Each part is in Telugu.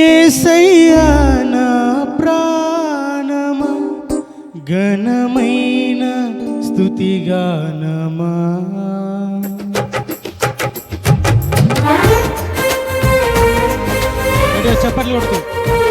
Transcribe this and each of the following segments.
ఏసయ్యానా ప్రాణమ ఘనమైన స్థుతిగానమా చెప్పట్లు కొడుతూ.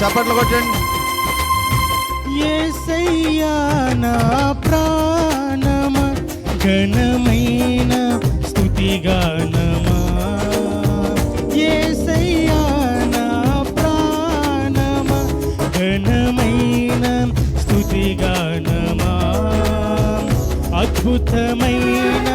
చప్పట్లు కొట్టండి. ఏ నా ప్రాణమ ఘనమైన స్థుతిగానమా ఏసయ్యా నా ప్రాణమ ఘనమైన స్థుతిగానమా అద్భుతమైన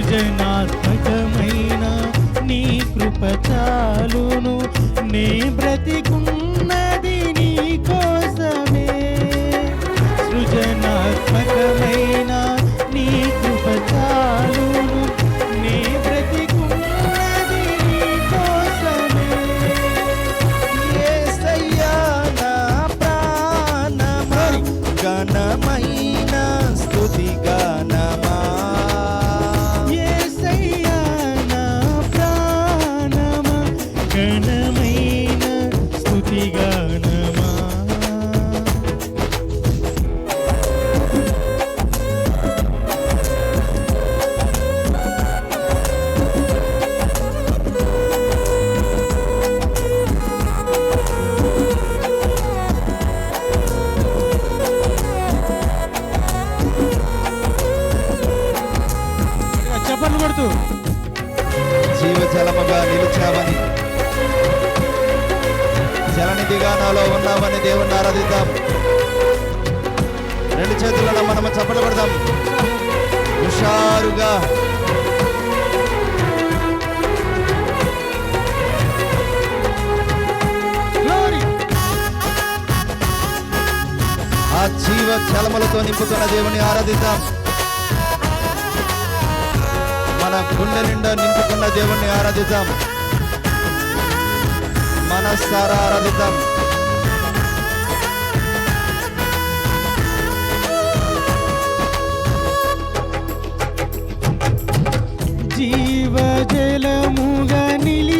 సృజనాత్మకమైన నీ కృప చాలును. నే బ్రతిక సమృద్ధిగా నాలో ఉన్నామని దేవుణ్ణి ఆరాధిద్దాం. రెండు చేతులలో మనం చప్పట్లు పడదాం హుషారుగా. ఆ జీవ చలమలతో నింపుతున్న దేవుని ఆరాధిద్దాం. మన గుండె నిండా నింపుతున్న దేవుణ్ణి ఆరాధిద్దాం. మనస్సారాధితం జీవజలముగా నిలి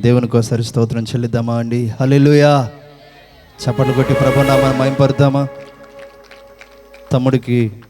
దేవునికి ఒకసారి స్తోత్రం చెల్లిద్దామా అండి? హలెలుయా చప్పట్లు కొట్టి ప్రభు నామాన్ని మయంపరుద్దామా తమ్ముడికి